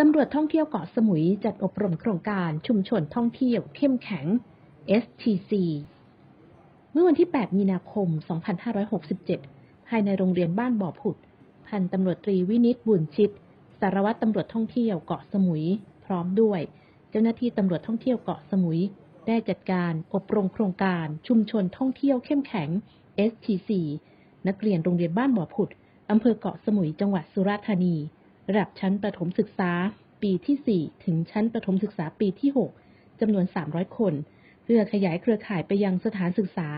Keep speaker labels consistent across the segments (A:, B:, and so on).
A: ตำรวจท่องเที่ยวเกาะสมุยจัดอบรมโครงการชุมชนท่องเที่ยวเข้มแข็ง STC เมื่อวันที่ 8 มีนาคม 2567 ภายในโรงเรียนบ้านบ่อผุด พันตำรวจตรีวินิตบุญชิต สารวัตรตำรวจท่องเที่ยวเกาะสมุย พร้อมด้วย เจ้าหน้าที่ตำรวจท่องเที่ยวเกาะสมุย ได้จัดการอบรมโครงการชุมชนท่องเที่ยวเข้มแข็ง STC นักเรียนโรงเรียนบ้านบ่อผุดอำเภอเกาะสมุยจังหวัดสุราษฎร์ธานี ระดับชั้นประถมศึกษาปีที่ 4 ถึงชั้นประถมศึกษาปีที่ 6จำนวน 300 คน เพื่อขยายเครือข่ายไปยังสถานศึกษา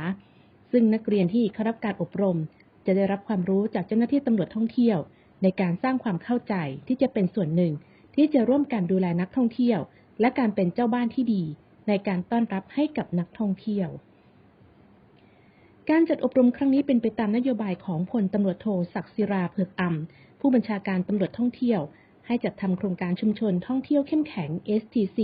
A: ซึ่งนักเรียนที่เข้ารับการอบรม จะได้รับความรู้จากเจ้าหน้าที่ตำรวจท่องเที่ยว ในการสร้างความเข้าใจที่จะเป็นส่วนหนึ่ง ที่จะร่วมกันดูแลนักท่องเที่ยว และการเป็นเจ้าบ้านที่ดี ในการต้อนรับให้กับนักท่องเที่ยวการจัดอบรมครั้งนี้เป็นไปตามนโยบายของพลตำรวจโทศักดิ์ศิราเผือกอ่ำ ผู้บัญชาการตำรวจท่องเที่ยว ให้จัดทำโครงการชุมชนท่องเที่ยวเข้มแข็ง STC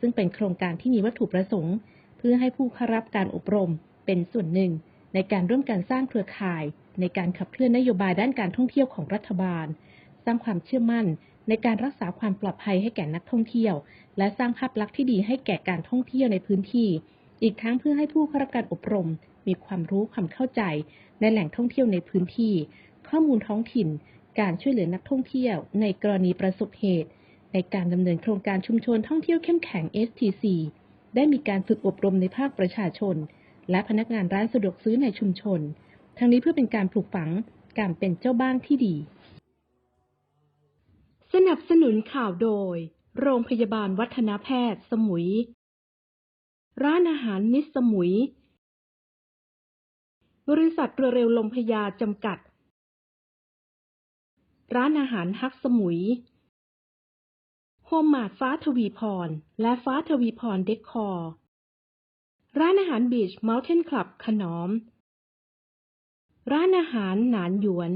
A: ซึ่งเป็นโครงการที่มีวัตถุประสงค์ เพื่อให้ผู้เข้ารับการอบรมเป็นส่วนหนึ่ง ในการร่วมกันสร้างเครือข่าย ในการขับเคลื่อนนโยบายด้านการท่องเที่ยวของรัฐบาล สร้างความเชื่อมั่น ในการรักษาความปลอดภัยให้แก่นักท่องเที่ยว และสร้างภาพลักษณ์ที่ดีให้แก่การท่องเที่ยวในพื้นที่ อีกทั้งเพื่อให้ผู้เข้ารับการอบรม มีความรู้ความเข้าใจ ในแหล่งท่องเที่ยวในพื้นที่ ข้อมูลท้องถิ่น การช่วยเหลือนักท่องเที่ยว ในกรณีประสบเหตุ ในการดำเนินโครงการชุมชนท่องเที่ยวเข้มแข็ง STC ได้มีการฝึกอบรมในภาคประชาชน และพนักงานร้านสะดวกซื้อในชุมชน ทั้งนี้เพื่อเป็นการปลูกฝังการเป็นเจ้าบ้านที่ดี สนับสนุนข่าวโดย โรงพยาบาลวัฒนแพทย์ สมุย ร้านอาหารมิสสมุย บริษัทเรือเร็วลมพยาจำกัด ร้านอาหารฮักสมุย โฮมมาดฟ้าทวีพร และฟ้าทวีพรเดคคอร์ ร้านอาหารบีชเมลเทนคลับขนอม ร้านอาหารหนานหยวน